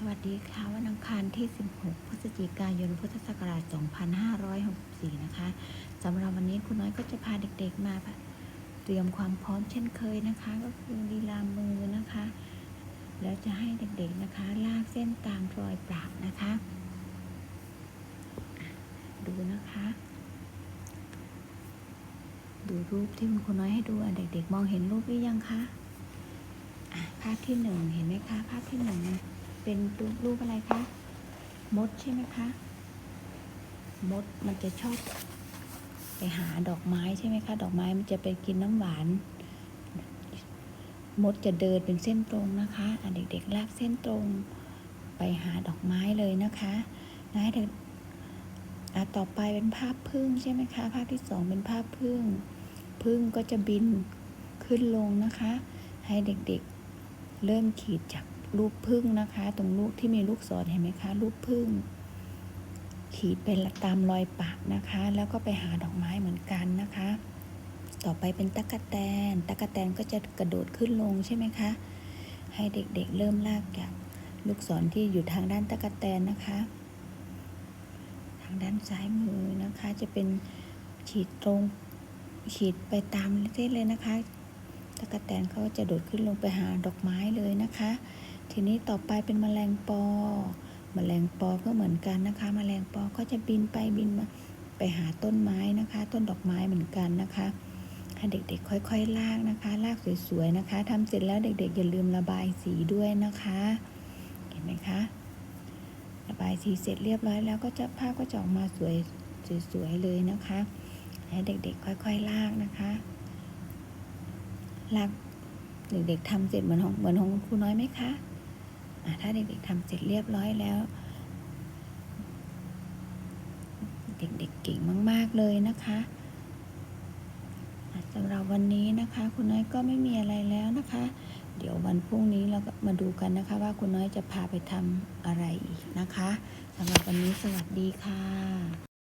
สวัสดีค่ะ วันอังคารที่ 16 พฤศจิกายน พุทธศักราช 2564 นะคะสำหรับวันนี้คุณน้อยก็จะพาเด็กๆมาเตรียมความพร้อมเช่นเคยนะคะ ก็คือลีลามือนะคะ แล้วจะให้เด็กๆนะคะ ลากเส้นตามรอยปากนะคะ ดูนะคะ ดูรูปที่คุณน้อยให้ดูเด็กๆ มองเห็นรูปหรือยังคะอะภาพที่หนึ่งเห็นไหมคะ ภาพที่หนึ่ง เป็นรูปอะไรคะ มดใช่ไหมคะ มดมันจะชอบ ไปหาดอกไม้ใช่ไหมคะ ดอกไม้มันจะไปกินน้ำหวาน มดจะเดินเป็นเส้นตรงนะคะอะเด็กๆลากเส้นตรงไปหาดอกไม้เลยนะคะนะเด็กอะต่อไปเป็นภาพพึ่งใช่ไหมคะ ภาพที่สองเป็นภาพพึ่ง พึ่งก็จะบินขึ้นลงนะคะ ให้เด็กๆเริ่มขีดจาก รูปพึ่งนะคะ ตรงลูกที่มีลูกศรเห็นไหมคะรูปพึ่ง ขีดเป็นตามรอยปากนะคะ แล้วก็ไปหาดอกไม้เหมือนกันนะคะ ต่อไปเป็นตั๊กแตนตั๊กแตนก็จะกระโดดขึ้นลงใช่ไหมคะ ให้เด็กๆเริ่มลากจากลูกศรที่อยู่ทางด้านตั๊กแตนนะคะ ทางด้านซ้ายมือนะคะจะเป็นขีดตรงขีดไปตามเส้นเลยนะคะตะกะแตนเขาจะโดดขึ้นลงไปหาดอกไม้เลยนะคะ ทีนี้ต่อไปเป็นแมลงปอแมลงปอก็เหมือนกันนะคะแมลงปอก็จะบินไปบินมาไปหาต้นไม้นะคะ ต้นดอกไม้เหมือนกันนะคะให้เด็กๆ ค่อยๆ ลากนะคะ ลากสวยๆ นะคะทำเสร็จแล้วเด็กๆ อย่าลืมระบายสีด้วยนะคะ เห็นไหมคะ ระบายสีเสร็จเรียบร้อยแล้วก็จะภาพก็จะออกมาสวยสวยๆ เลยนะคะ ให้เด็กๆ ค่อยๆ ลากนะคะ ลาก เด็กๆทำเสร็จเหมือนของเหมือนของครูน้อยไหมคะ ถ้าเด็กๆทำเสร็จเรียบร้อยแล้ว เด็กๆเก่งมาก ๆเลยนะคะสำหรับวันนี้นะคะ คุณน้อยก็ไม่มีอะไรแล้วนะคะ เดี๋ยววันพรุ่งนี้เราก็มาดูกันนะคะ ว่าคุณน้อยจะพาไปทำอะไรอีกนะคะสำหรับวันนี้สวัสดีค่ะ